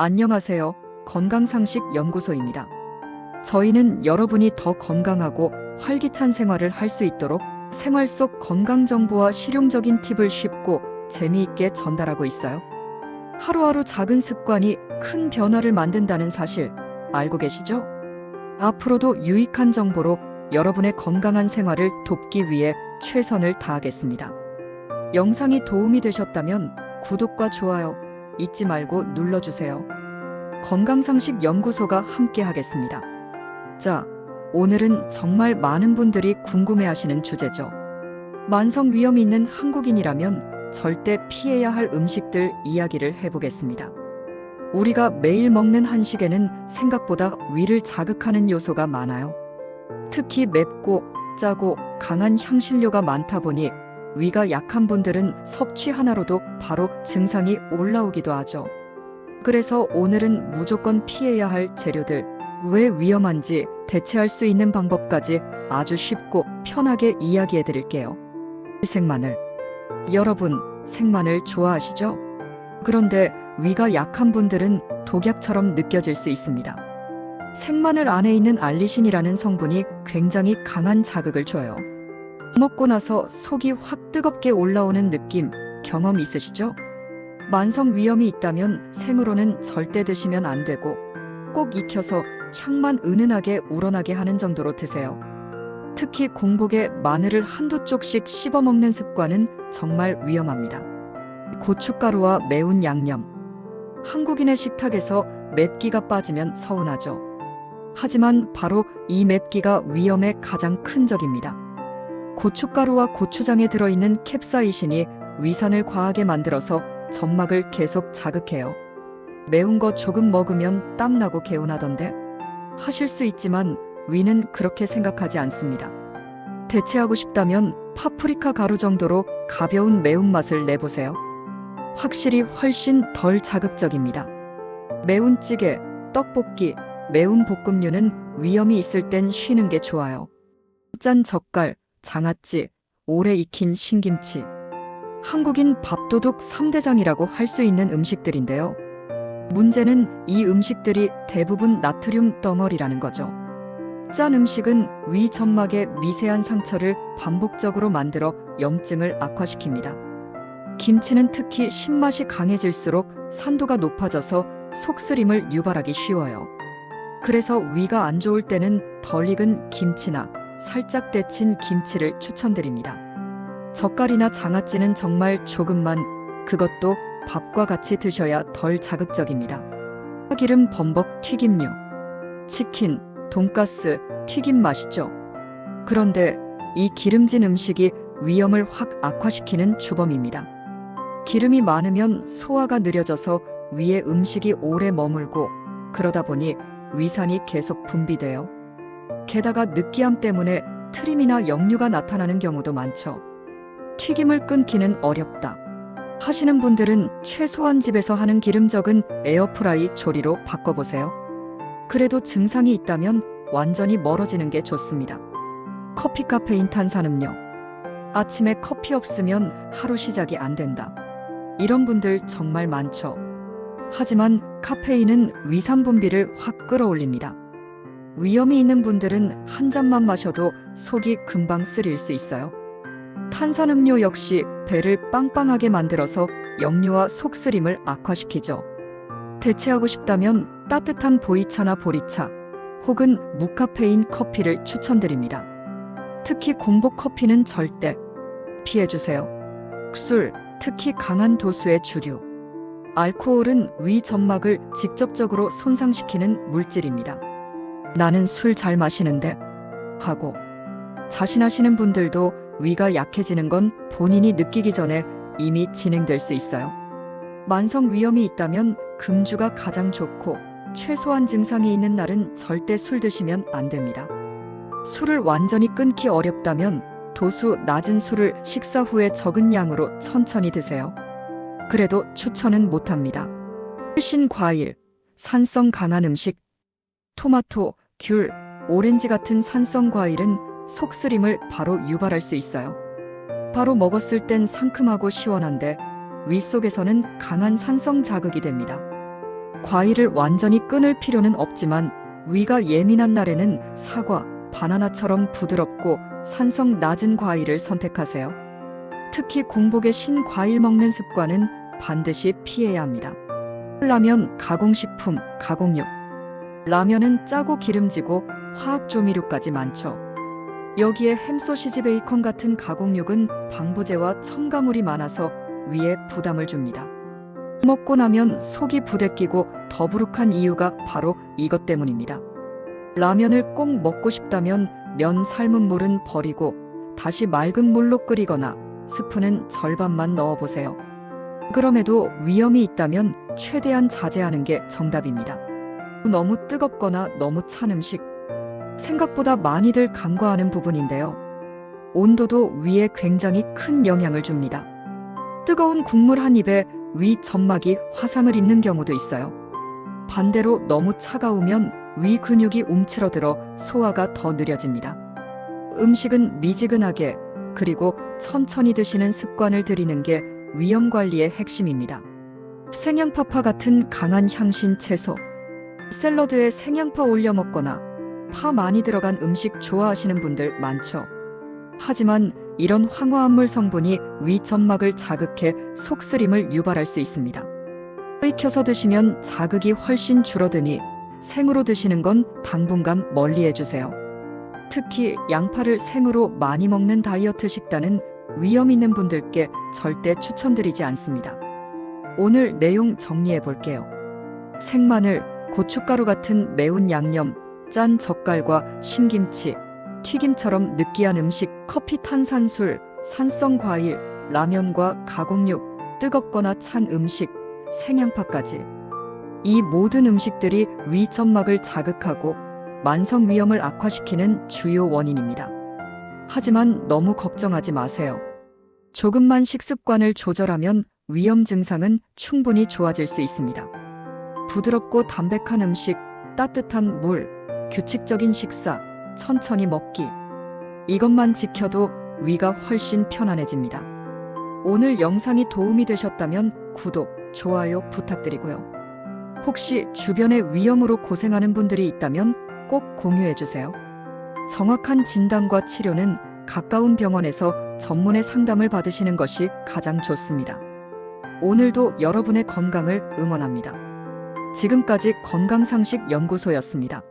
안녕하세요. 건강상식 연구소입니다. 저희는 여러분이 더 건강하고 활기찬 생활을 할 수 있도록 생활 속 건강 정보와 실용적인 팁을 쉽고 재미있게 전달하고 있어요. 하루하루 작은 습관이 큰 변화를 만든다는 사실 알고 계시죠? 앞으로도 유익한 정보로 여러분의 건강한 생활을 돕기 위해 최선을 다하겠습니다. 영상이 도움이 되셨다면 구독과 좋아요 잊지 말고 눌러주세요. 건강상식 연구소가 함께 하겠습니다. 자, 오늘은 정말 많은 분들이 궁금해하시는 주제죠. 만성 위염이 있는 한국인이라면 절대 피해야 할 음식들 이야기를 해보겠습니다. 우리가 매일 먹는 한식에는 생각보다 위를 자극하는 요소가 많아요. 특히 맵고 짜고 강한 향신료가 많다 보니 위가 약한 분들은 섭취 하나로도 바로 증상이 올라오기도 하죠. 그래서 오늘은 무조건 피해야 할 재료들, 왜 위험한지 대체할 수 있는 방법까지 아주 쉽고 편하게 이야기해 드릴게요. 생마늘. 여러분, 생마늘 좋아하시죠? 그런데 위가 약한 분들은 독약처럼 느껴질 수 있습니다. 생마늘 안에 있는 알리신이라는 성분이 굉장히 강한 자극을 줘요. 먹고 나서 속이 확 뜨겁게 올라오는 느낌 경험 있으시죠? 만성 위염이 있다면 생으로는 절대 드시면 안 되고 꼭 익혀서 향만 은은하게 우러나게 하는 정도로 드세요. 특히 공복에 마늘을 한두 쪽씩 씹어 먹는 습관은 정말 위험합니다. 고춧가루와 매운 양념. 한국인의 식탁에서 맵기가 빠지면 서운하죠. 하지만 바로 이 맵기가 위험의 가장 큰 적입니다. 고춧가루와 고추장에 들어있는 캡사이신이 위산을 과하게 만들어서 점막을 계속 자극해요. 매운 거 조금 먹으면 땀나고 개운하던데 하실 수 있지만 위는 그렇게 생각하지 않습니다. 대체하고 싶다면 파프리카 가루 정도로 가벼운 매운맛을 내보세요. 확실히 훨씬 덜 자극적입니다. 매운 찌개, 떡볶이, 매운 볶음류는 위험이 있을 땐 쉬는 게 좋아요. 짠 젓갈, 장아찌, 오래 익힌 신김치. 한국인 밥도둑 3대장이라고 할 수 있는 음식들인데요. 문제는 이 음식들이 대부분 나트륨 덩어리라는 거죠. 짠 음식은 위 점막의 미세한 상처를 반복적으로 만들어 염증을 악화시킵니다. 김치는 특히 신맛이 강해질수록 산도가 높아져서 속쓰림을 유발하기 쉬워요. 그래서 위가 안 좋을 때는 덜 익은 김치나 살짝 데친 김치를 추천드립니다. 젓갈이나 장아찌는 정말 조금만 그것도 밥과 같이 드셔야 덜 자극적입니다. 기름 범벅 튀김류, 치킨, 돈가스, 튀김 맛이죠. 그런데 이 기름진 음식이 위염을 확 악화시키는 주범입니다. 기름이 많으면 소화가 느려져서 위에 음식이 오래 머물고 그러다 보니 위산이 계속 분비돼요. 게다가 느끼함 때문에 트림이나 역류가 나타나는 경우도 많죠. 튀김을 끊기는 어렵다. 하시는 분들은 최소한 집에서 하는 기름 적은 에어프라이 조리로 바꿔보세요. 그래도 증상이 있다면 완전히 멀어지는 게 좋습니다. 커피 카페인 탄산음료. 아침에 커피 없으면 하루 시작이 안 된다. 이런 분들 정말 많죠. 하지만 카페인은 위산 분비를 확 끌어올립니다. 위염이 있는 분들은 한 잔만 마셔도 속이 금방 쓰릴 수 있어요. 탄산음료 역시 배를 빵빵하게 만들어서 역류와 속쓰림을 악화시키죠. 대체하고 싶다면 따뜻한 보이차나 보리차 혹은 무카페인 커피를 추천드립니다. 특히 공복 커피는 절대 피해주세요. 술, 특히 강한 도수의 주류. 알코올은 위 점막을 직접적으로 손상시키는 물질입니다. 나는 술 잘 마시는데 하고 자신하시는 분들도 위가 약해지는 건 본인이 느끼기 전에 이미 진행될 수 있어요. 만성 위염이 있다면 금주가 가장 좋고 최소한 증상이 있는 날은 절대 술 드시면 안 됩니다. 술을 완전히 끊기 어렵다면 도수 낮은 술을 식사 후에 적은 양으로 천천히 드세요. 그래도 추천은 못합니다. 훨씬 과일, 산성 강한 음식, 토마토, 귤, 오렌지 같은 산성 과일은 속쓰림을 바로 유발할 수 있어요. 바로 먹었을 땐 상큼하고 시원한데 위 속에서는 강한 산성 자극이 됩니다. 과일을 완전히 끊을 필요는 없지만 위가 예민한 날에는 사과, 바나나처럼 부드럽고 산성 낮은 과일을 선택하세요. 특히 공복에 신 과일 먹는 습관은 반드시 피해야 합니다. 라면, 가공식품, 가공육. 라면은 짜고 기름지고 화학 조미료까지 많죠. 여기에 햄소시지 베이컨 같은 가공육은 방부제와 첨가물이 많아서 위에 부담을 줍니다. 먹고 나면 속이 부대끼고 더부룩한 이유가 바로 이것 때문입니다. 라면을 꼭 먹고 싶다면 면 삶은 물은 버리고 다시 맑은 물로 끓이거나 스프는 절반만 넣어보세요. 그럼에도 위험이 있다면 최대한 자제하는 게 정답입니다. 너무 뜨겁거나 너무 찬 음식, 생각보다 많이들 간과하는 부분인데요. 온도도 위에 굉장히 큰 영향을 줍니다. 뜨거운 국물 한 입에 위 점막이 화상을 입는 경우도 있어요. 반대로 너무 차가우면 위 근육이 움츠러들어 소화가 더 느려집니다. 음식은 미지근하게 그리고 천천히 드시는 습관을 들이는 게 위험 관리의 핵심입니다. 생양파파 같은 강한 향신 채소, 샐러드에 생양파 올려 먹거나 파 많이 들어간 음식 좋아하시는 분들 많죠. 하지만 이런 황화합물 성분이 위 점막을 자극해 속쓰림을 유발할 수 있습니다. 익혀서 드시면 자극이 훨씬 줄어드니 생으로 드시는 건 당분간 멀리 해 주세요. 특히 양파를 생으로 많이 먹는 다이어트 식단은 위험 있는 분들께 절대 추천드리지 않습니다. 오늘 내용 정리해 볼게요. 생마늘, 고춧가루 같은 매운 양념, 짠 젓갈과 신김치, 튀김처럼 느끼한 음식, 커피 탄산술, 산성 과일, 라면과 가공육, 뜨겁거나 찬 음식, 생양파까지. 이 모든 음식들이 위 점막을 자극하고 만성 위염을 악화시키는 주요 원인입니다. 하지만 너무 걱정하지 마세요. 조금만 식습관을 조절하면 위염 증상은 충분히 좋아질 수 있습니다. 부드럽고 담백한 음식, 따뜻한 물, 규칙적인 식사, 천천히 먹기. 이것만 지켜도 위가 훨씬 편안해집니다. 오늘 영상이 도움이 되셨다면 구독, 좋아요 부탁드리고요. 혹시 주변에 위염으로 고생하는 분들이 있다면 꼭 공유해 주세요. 정확한 진단과 치료는 가까운 병원에서 전문의 상담을 받으시는 것이 가장 좋습니다. 오늘도 여러분의 건강을 응원합니다. 지금까지 건강상식 연구소였습니다.